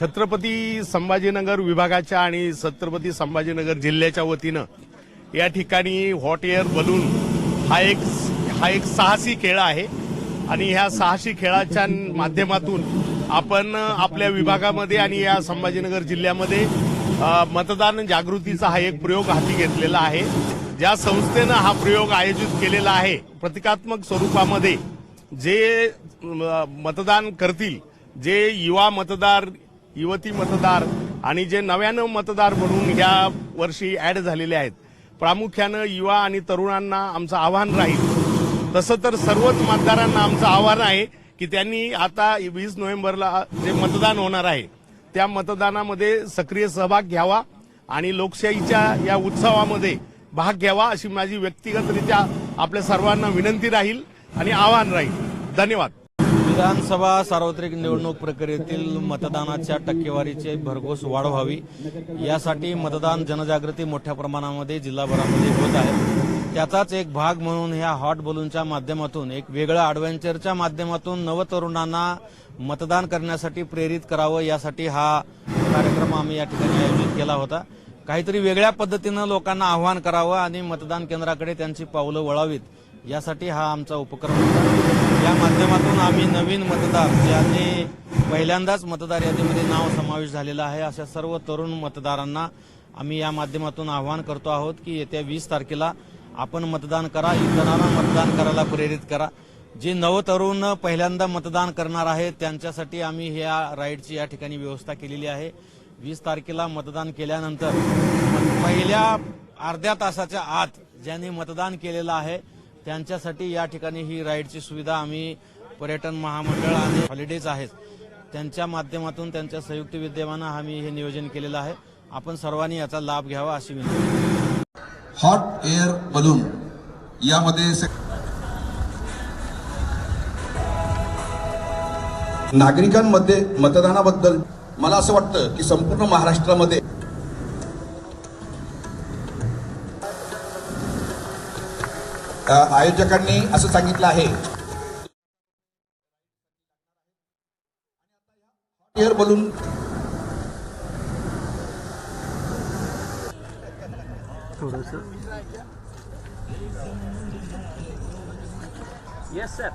छत्रपती संभाजीनगर विभागाच्या आणि छत्रपती संभाजीनगर जिल्ह्याच्या वतीनं या ठिकाणी हॉट एअर बलून हा एक हा एक साहसी खेळ आहे. आणि ह्या साहसी खेळाच्या माध्यमातून आपण आपल्या विभागामध्ये आणि या संभाजीनगर जिल्ह्यामध्ये मतदान जागृतीचा हा एक प्रयोग हाती घेतलेला आहे. ज्या संस्थेनं हा प्रयोग आयोजित केलेला आहे प्रतिकात्मक स्वरूपामध्ये जे मतदान करतील जे युवा मतदार युवती मतदार आणि जे नव्यानं मतदार म्हणून या वर्षी ॲड झालेले आहेत. प्रामुख्यानं युवा आणि तरुणांना आमचं आव्हान राहील. तसं तर सर्वच मतदारांना आमचं आव्हान आहे की त्यांनी आता वीस नोव्हेंबरला जे मतदान होणार आहे त्या मतदानामध्ये सक्रिय सहभाग घ्यावा आणि लोकशाहीच्या या उत्सवामध्ये भाग घ्यावा अशी माझी व्यक्तिगतरित्या आपल्या सर्वांना विनंती राहील आणि आव्हान राहील. धन्यवाद. विधानसभा सार्वत्रिक निवडणूक प्रक्रियेतील मतदानाच्या टक्केवारीची भरघोस वाढ व्हावी. यासाठी मतदान जनजागृती मोठ्या प्रमाणामध्ये जिल्हाभरामध्ये होत आहे. त्याचाच एक भाग म्हणून ह्या हॉट बलूनच्या माध्यमातून एक वेगळं ॲडव्हेंचरच्या माध्यमातून नवतरुणांना मतदान करण्यासाठी प्रेरित करावं यासाठी हा कार्यक्रम आम्ही या ठिकाणी आयोजित केला होता. काहीतरी वेगळ्या पद्धतीनं लोकांना आव्हान करावं आणि मतदान केंद्राकडे त्यांची पावलं वळावीत. यासाठी हा आमचा उपक्रम होता. या माध्यमातून आम्ही नवीन मतदार ज्यांनी पहिल्यांदाच मतदार यादीमध्ये नाव समावेश झालेलं आहे अशा सर्व तरुण मतदारांना आम्ही या माध्यमातून आवाहन करतो आहोत की येत्या वीस तारखेला आपण मतदान करा इतरांना मतदान करायला प्रेरित करा. जे नवतरुण पहिल्यांदा मतदान करणार आहेत त्यांच्यासाठी आम्ही ह्या राईडची या ठिकाणी व्यवस्था केलेली आहे. वीस तारखेला मतदान केल्यानंतर पहिल्या अर्ध्या तासाच्या आत ज्यांनी मतदान केलेलं आहे त्यांच्यासाठी या ठिकाणी ही राईडची सुविधा आम्ही पर्यटन महामंडळ आणि हॉलिडेज आहेत. त्यांच्या माध्यमातून त्यांच्या संयुक्त विद्यमानं आम्ही हे नियोजन केलेलं आहे. आपण सर्वांनी याचा लाभ घ्यावा अशी विनंती. हॉट एअर बलून यामध्ये नागरिकांमध्ये मतदानाबद्दल मला असं वाटतं की संपूर्ण महाराष्ट्रामध्ये आयोजकांनी असं सांगितलं आहे. Air balloon. Yes sir